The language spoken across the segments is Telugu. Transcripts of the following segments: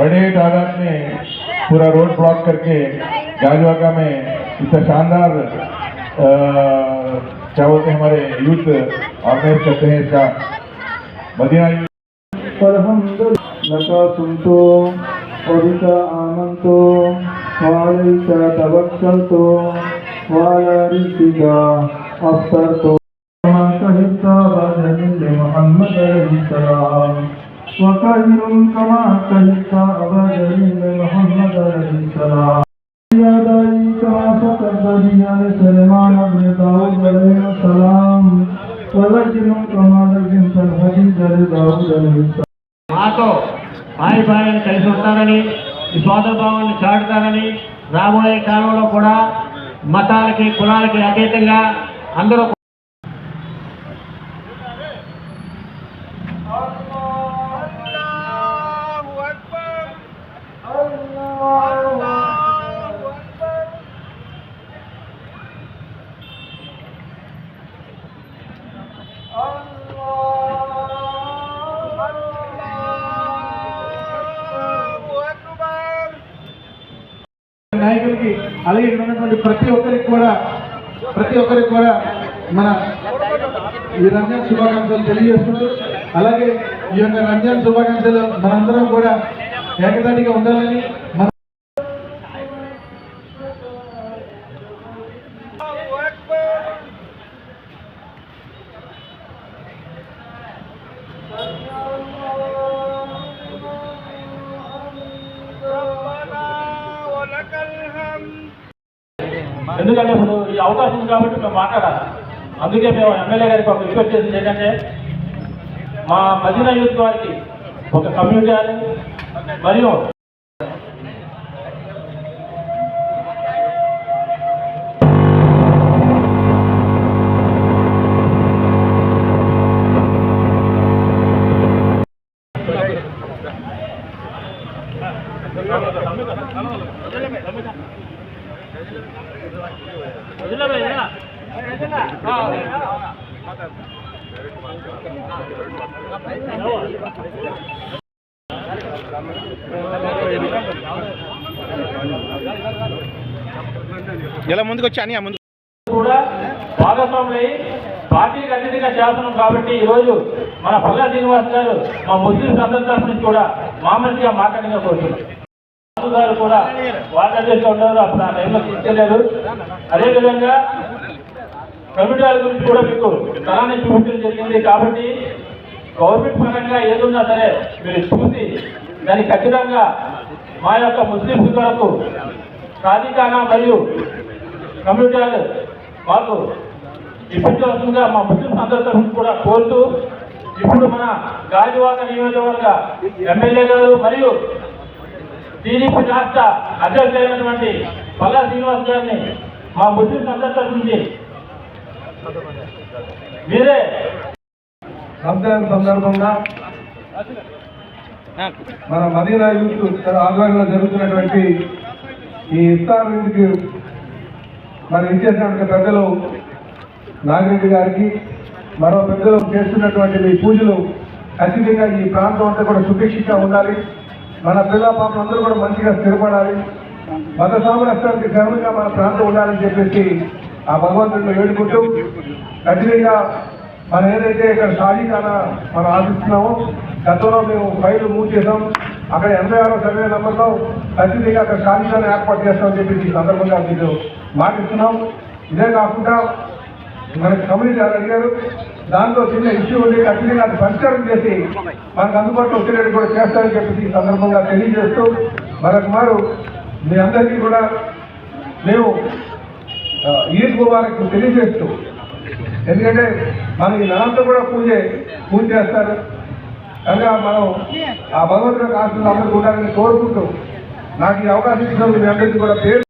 बड़े तादाद में पूरा रोड ब्लॉक करके गाजवागा में इतना शानदार क्या बोलते हैं हमारे यूथ ऑर्गेनाइज करते हैं इसका। मदीना लता कविता अफसर तो। محمد عليه السلام وكهر كما كهبت بعد جند محمد عليه السلام يا داعي كما فقد بني سليمان بن داود عليه السلام وذكر كما ذكرت الحديث لداود عليه السلام మాతో భాయి భాయిని కలిసి ఉంటారని ఈ సోదర భావాన్ని చాటుతారని రాబోయే కాలంలో కూడా మతాలకి కులాలకి అతీతంగా అందరూ నాయకులకి అలాగే ఇక్కడ ఉన్నటువంటి ప్రతి ఒక్కరికి కూడా ప్రతి ఒక్కరికి కూడా మన ఈ రంజాన్ శుభాకాంక్షలు తెలియజేసుకుంటూ అలాగే ఈ యొక్క రంజాన్ శుభాకాంక్షలు మనందరం కూడా ఏకదాటిగా ఉండాలని మన ఎందుకంటే ఇప్పుడు ఈ అవకాశం ఉంది కాబట్టి మేము మాట్లాడాలి. అందుకే మేము ఎమ్మెల్యే గారికి ఒక రిక్వెస్ట్ చేసింది ఏంటంటే మా మదీనా యూత్ వారికి ఒక కమ్యూనిటీ అని మరియు ఎలా ముందుకు వచ్చి అని ముందు కూడా భాగస్వాములై పార్టీకి అతిథిగా చేస్తున్నాం కాబట్టి ఈరోజు మన పల్లా శ్రీనివాస్ గారు మా ముస్లిం సంఘం నుంచి కూడా మామూలుగా మాట్లాడిగా కోరుతున్నాం గారు కూడా వాళ్ళ చేస్తూ ఉన్నారు అప్పుడు ఆ టైంలో తీసుకెళ్ళారు అదేవిధంగా కమిటీల గురించి కూడా మీకు తరాన్ని చూపించడం జరిగింది. కాబట్టి గవర్నమెంట్ పరంగా ఏదున్నా సరే మీరు చూసి దాన్ని ఖచ్చితంగా మా యొక్క ముస్లిం కొరకు ప్రాధికార మరియు కమ్యూనిటీలు మాకు ఇప్పించవలసిందిగా మా ముస్లిం సందర్శనం కూడా కోరుతూ ఇప్పుడు మన గాజువాక నియోజకవర్గ ఎమ్మెల్యే గారు మరియు టీడీపీ రాష్ట్ర అధ్యక్షులైనటువంటి పల్లా శ్రీనివాస్ గారిని మా ముస్లిం అందరి నుంచి మీరే రంజాన్ సందర్భంగా మన మదీనా యూత్ ఆధ్వర్యంలో జరుగుతున్నటువంటి ఈ ఇఫ్తార్ ఇంటికి మరి ఇచ్చేసినటువంటి పెద్దలు నాగిరెడ్డి గారికి మరో పెద్దలు చేస్తున్నటువంటి మీ పూజలు ఖచ్చితంగా ఈ ప్రాంతం అంతా కూడా సుభిక్షిగా ఉండాలి. మన పిల్ల పాపలందరూ అందరూ కూడా మంచిగా స్థిరపడాలి. మత సామరస్యానికి శ్రమంగా మన ప్రాంతం ఉండాలని చెప్పేసి ఆ భగవంతుడిని వేడుకుంటూ ఖచ్చితంగా మనం ఏదైతే ఇక్కడ షాజీఖానా మనం ఆశిస్తున్నామో గతంలో మేము ఫైల్ మూవ్ చేసాం అక్కడ ఎనభై ఆరో సర్వే నెంబర్లో ఖచ్చితంగా అక్కడ షాజీఖానా ఏర్పాటు చేస్తామని చెప్పి ఈ సందర్భంగా మీకు మాటిస్తున్నాం. ఇదే కాకుండా మనకి కమ్యూనిటీ వాళ్ళు అడిగారు దాంట్లో చిన్న ఇష్యూ ఉండి ఖచ్చితంగా అది పరిష్కారం చేసి మనకు అందుబాటులో వచ్చేటట్టు కూడా చేస్తారని చెప్పేసి ఈ సందర్భంగా తెలియజేస్తూ మరొక మారు మీ అందరికీ కూడా మేము ఈద్ ముబారక్ తెలియజేస్తూ ఎందుకంటే మనకి నెలంతా కూడా పూజ పూజ చేస్తారు. కనుక మనం ఆ భగవంతుడి ఆశలు అందరికీ ఉండాలని కోరుకుంటూ నాకు ఈ అవకాశం ఇచ్చినందుకు మీ అందరికీ కూడా పేరు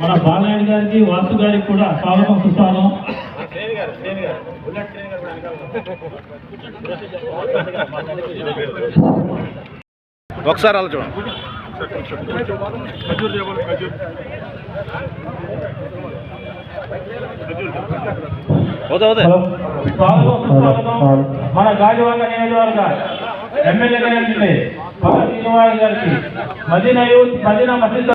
మన బాలయ్య గారికి వాసు గారికి కూడా స్వాగతం సుస్వాగతం. ఒకసారి అలా చూడండి మన గాజువాక నియోజకవర్గ ఎమ్మెల్యే గారు పల్ల శ్రీనివాస్ గారికి మదీనా యూత్ మసీద్